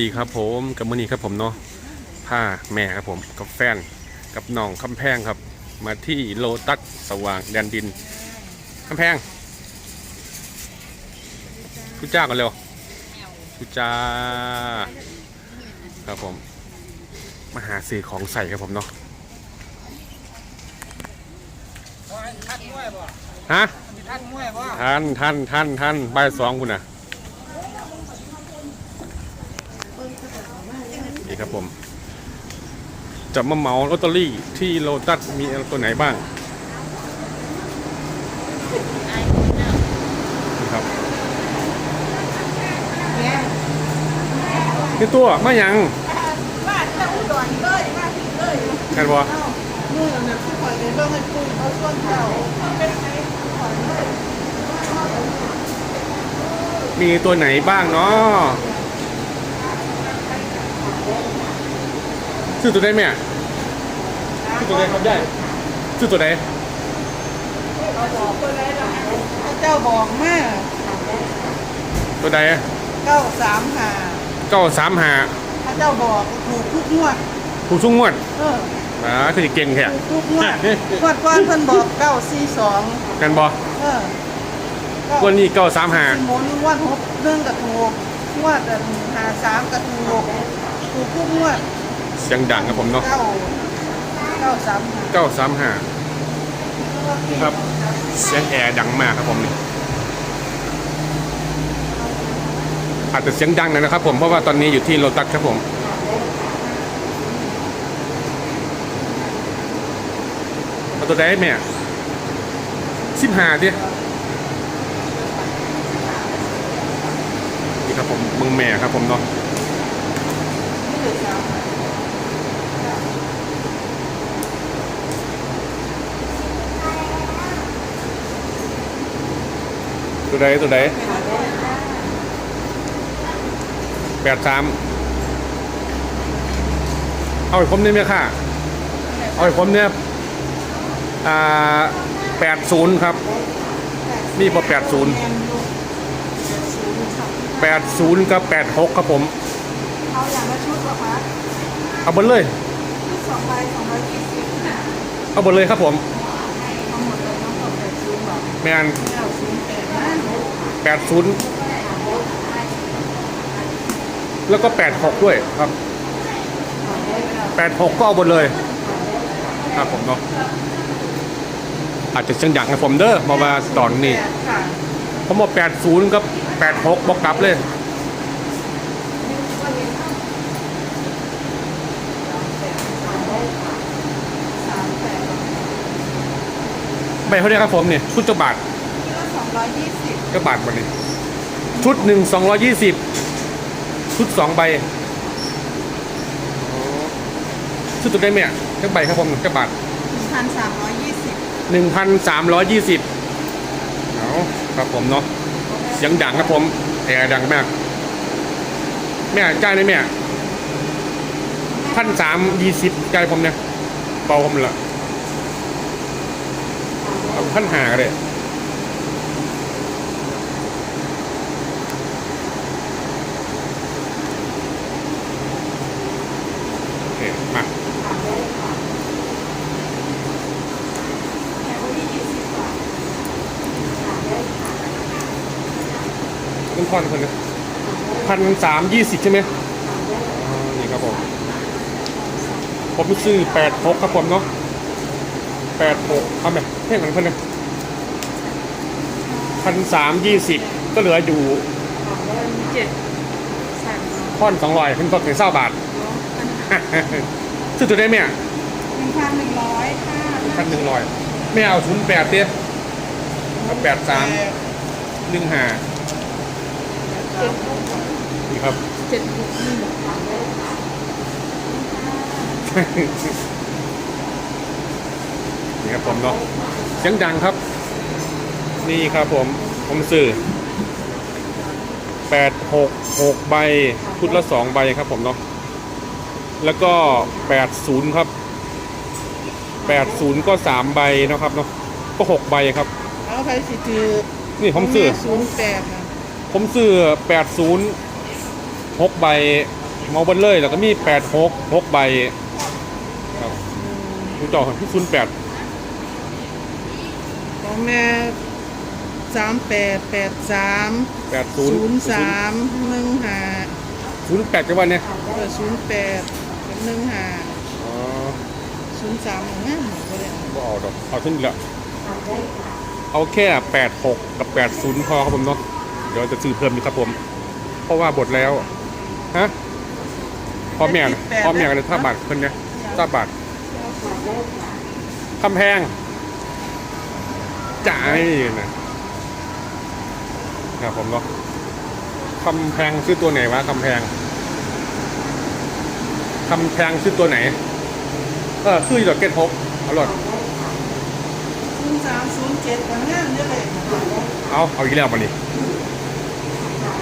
ดีครับผมกับมือนี้ครับผมเนาะพาแม่ครับผมกับแฟนกับน้องคำแพงครับ มาที่โลตัสสว่างแดนดินคำแพงทุจ้ากันเร็วทุจ้าครับผมมาหาซื้อของใส่ครับผมเนาะท่านมวยบ่ฮะมีท่านมวยบ่ท่านท่านท่านท่านบ่ายสองคุณน่ะ นี่ครับผม จะมาเหมาลอตเตอรี่ที่โลตัสมีตัวไหนบ้างนี่ครับนี่ตัวมายังบ้านจะอุดรเลยมาถึงเลยแค่บ่เอ้าเมื่อน่ะที่ขอยเลยเบิ่งให้ปุ้ยเอาส่วนเจ้าเป็นไงขอยเลยมีตัวไหนบ้างเนาะ ชื่อตัวไหนแม่ชื่อตัวไหนครับได้ชื่อตัวไหนเอาบอกตัวไหนล่ะพระเจ้าบอกมาตัวใดเก้าสามหาเก้าสามหาพระเจ้าบอกถูกทุกงวดผู้ชุ่งงวดเอออ่าคือสิเก่งแท้ถูกทุกงวดงวดก่อนเพิ่นบอกเก้าสี่สองกันบอเออเก้าวันนี้เก้าสามหาสิหมุนงวดหกเรื่องกระถูกงวดอันหาสามกระถูกถูกทุกงวด เสียงดังครับผมเนาะเก้าเก้าสามหาเก้าสามหาครับ เสียงแอร์ดังมากครับผมนี่อาจจะเสียงดังหน่อยนะครับ ผม เพราะว่าตอนนี้อยู่ที่โลตัสครับผม เอาตัวใดแม่สิบหาดินี่ครับผมมึงแม่ครับผมเนาะ ตัวใดตัวใดแปดสามเอาอีกผมเนี่ยไหมค่ะ เอาอีกผมเนี่ยอ่าแปดศูนย์ครับนี่พอแปดศูนย์แปดศูนย์กับแปดหกครับผม เอาอย่างละชุดเหรอคะเอาหมดเลยชุดสองใบสองร้อยยี่สิบเอาหมดเลยครับผม เอาหมดเลยน้องบอกแต่ชุดบอกแมนเก้าศูนย์แปดนะ แปดศูนย์แล้วก็แปดหกด้วยครับแปดหกก็เอาหมดเลยครับผมเนาะอาจจะเสียงดังให้ผมเด้อเพราว่าตอนนี้ค่ะผมบอก80กับ86บอกกลับเลยใบเขาเรียกครับผมเนี่ยชุดจะบาท ร้อยยี่สิบจะบาทวันนี้ชุดหนึ่งสองร้อยี่สิบชุดสองใบอ๋อชุดตัวได้ไหมอะจะใบครับผมจะบาทหนึ่งพันสามร้อยยี่สิบหนึ่งพันสามร้อยยี่สิบเอาครับผมเนาะเสียงดังครับผมแอร์ดังมาก แม่จ่ายได้ไหมอะพันสามยี่สิบจ่ายผมเนี่ยเบาผมละพันหาก็ได้โอเคมา เงินท อนคนนะพันสามยี่สิบใช่ไหมอ๋อนี่ครับผม ผมซื้อแปดหกครับผมเนาะแปดหกเอาไหมแค่นั้นเพื่อนนะพันสามยี่สิบก็เหลืออยู่เจ็ดสามท่อนสองร้อยเพิ่นตกถึงเศร้าบาทซื้อตัวได้ไหมอะหนึ่งพันหนึ่งร้อยค่ะพันหนึ่งร้อยไม่เอาศูนย์แปดเตี้ยเอาแปดสามหนึ่งห้าเจ็ดหก นี่ครับเจ็ดหกหนึ่งนี่ครับผมเนาะเสียงดังครับ นี่ครับผมผมซื้อแปดหกหกใบชุดละสองใบครับผมเนาะแล้วก็แปดศูนย์ครับแปดศูนย์ก็สามใบนะครับเนาะก็หกใบครับเอาใครสิถือนี่ผมซื้อศูนย์แปดนะ ผมซื้อแปดศูนย์หกใบเมาเบนเลย แล้วก็มีแปดหกหกใบครับดูจอของที่ศูนย์แปดของแม่สามแปดแปดสามแปดศูนย์ศูนย์สามหนึ่งห้าศูนย์แปดกันวันเนี่ยเออศูนย์แปดกับหนึ่งห้าอ๋อศูนย์สามอย่างนั้นก็ได้บ่เอาดอกเอาขึ้นอีกแล้วเอาแค่แปดหกกับแปดศูนย์พอครับผมเนาะเดี๋ยวจะซื้อเพิ่มอีกครับผม เพราะว่าบทแล้ว ฮะพ่อแม่นะพ่อแม่กันเลยท่าบาทเพิ่นเนี่ยท่าบาทคำแพงจ่ายนะครับผมเนาะคำแพงชื่อตัวไหนวะคำแพงคำแพงชื่อตัวไหน เออคืออยู่ดอกเก็ตหกเอาหลอดศูนย์สามศูนย์เจ็ดกับงานนี่เลยเอา เอาอีกแล้วมานี่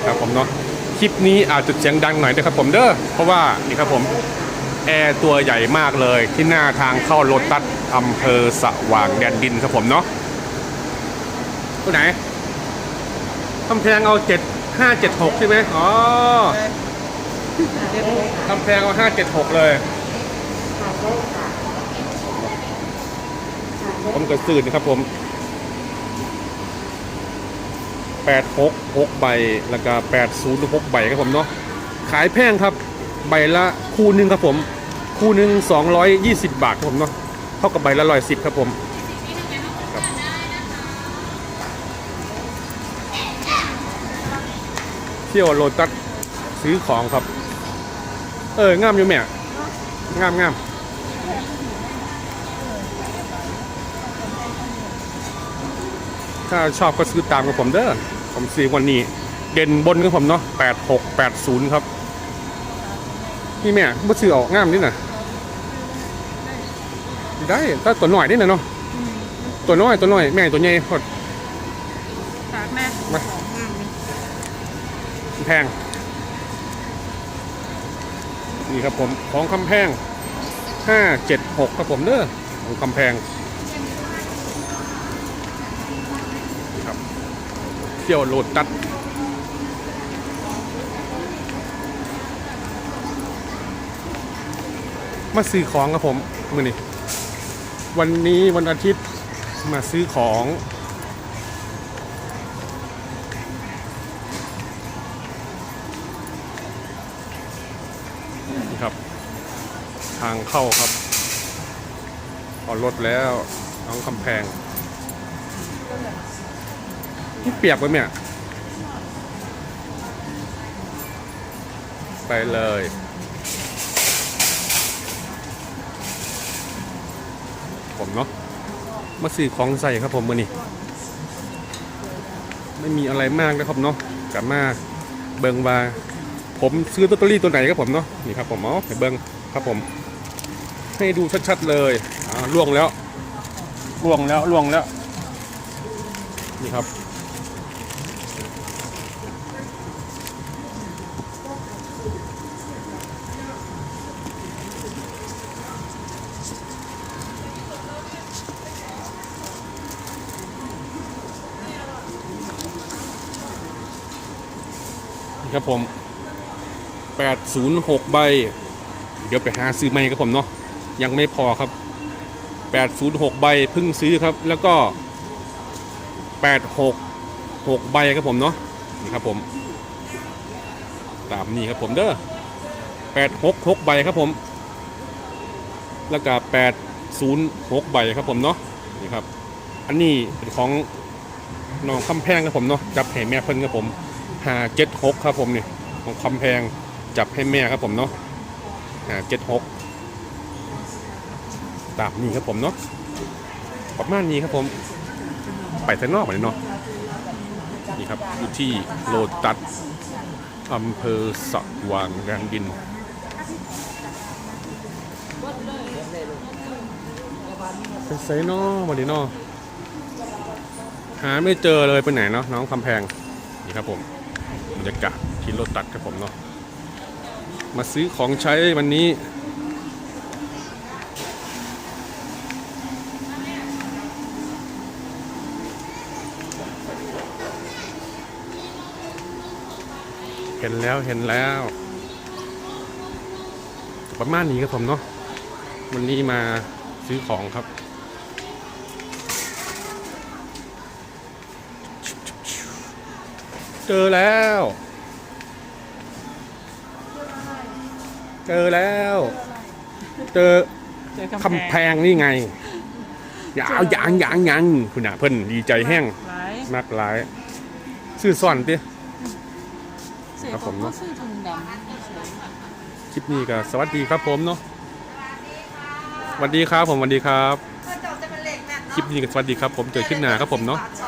ครับผมเนาะคลิปนี้อาจจะเสียงดังหน่อยนะครับผมเด้อเพราะว่านี่ครับผมแอร์ตัวใหญ่มากเลยที่หน้าทางเข้าโรตัสอำเภอสว่างแดนดินครับผมเนาะตัวไหนคำแพงเอาเจ็ดห้าเจ็ดหกใช่ไหมอ๋อกคำแพงเอาห้าเจ็ดหกเลย ผมก็ซื้อนะครับผม แปดหกหกใบแล้วก็แปดศูนย์หกใบครับผมเนาะขายแพงครับใบละคู่หนึ่งครับผม คู่หนึ่งสองร้อยยี่สิบบาทครับผมเนาะเท่ากับใบละร้อยสิบครับผมเที่ยวโลตัสซื้อของครับ เอองามอยู่แม่งามงามถ้าชอบก็ซื้อตามกับผมเด้อ ผมซื้อวันนี้ เด่นบนกับผมเนาะแปดหกแปดศูนย์ครับนี่แม่บ่ซื้อออกงามนี่น่ะได้ถ้าตัวหน่อยนี่น่ะเนาะตัวน้อยตัวน้อยแม่ตัวใหญ่พอดฝากแม่มาของงามนี่แพงนี่ครับผมของคำแพงห้าเจ็ดหกครับผมเด้อของคำแพง เที่ยวโลตัสมาซื้อของครับผมมือนี้วันนี้วันอาทิตย์มาซื้อของ นี่ครับ ทางเข้าครับเอารถแล้วน้องคำแพง นี่เปียกไปเนี่ย ไปเลยผมเนาะมาซื้อของใส่ครับผมมือนี่ไม่มีอะไรมากนะครับเนาะกลับมาเบิงว่า ผมซื้อลอตเตอรี่ตัวไหนครับผมเนาะนี่ครับผมเอาให้เบิ้งครับผม ให้ดูชัดๆเลยอ่าล่วงแล้วล่วงแล้วล่วงแล้วนี่ครับ ครับผม806 ใบ เดี๋ยวไปหาซื้อใหม่ครับผมเนาะยังไม่พอครับ 806 ใบเพิ่งซื้อครับ แล้วก็ 866 ใบครับผมเนาะนี่ครับผม ตามนี้ครับผมเด้อ866 ใบครับผม แล้วก็806 ใบครับผมเนาะนี่ครับ อันนี้เป็นของน้องคำแพงครับผมเนาะจับให้แม่เพิ่นครับผม 576ครับผมนี่ของคำแพงจับให้แม่ครับผมเนาะอ่าเจ็ดหกตามนี้ครับผมเนาะประมาณนี้ครับผม ไปทางนอกมาเลยเนาะนี่ครับอยู่ที่โลตัสอำเภอสว่างแดนดินไปไซนอมาดินอหาไม่เจอเลยไปไหนเนาะน้องคำแพง นี่ครับผม บรรยากาศที่รถตัดครับผมเนาะมาซื้อของใช้วันนี้ เห็นแล้วเห็นแล้ว ประมาณนี้ครับผมเนาะวันนี้มาซื้อของครับ จอแล้ว เจอแล้ว เจอเจอกำคำแพงนี่ไงยาวยางยางยางคุณน่ะเพิ่นดีใจแห้งหลายมากหลาย ซื้อซ่อนติ เสียครับผมก็เนอะซื้อถุงดำสวยคลิปนี้ก็สวัสดีครับผมเนาะสวัสดีครับผมสวัสดีครับถ้าเจ้าจะเป็นเหล็กแม่นคลิปนี้ก็สวัสดีครับผมเจอคลิปหน้าครับผมเนาะแช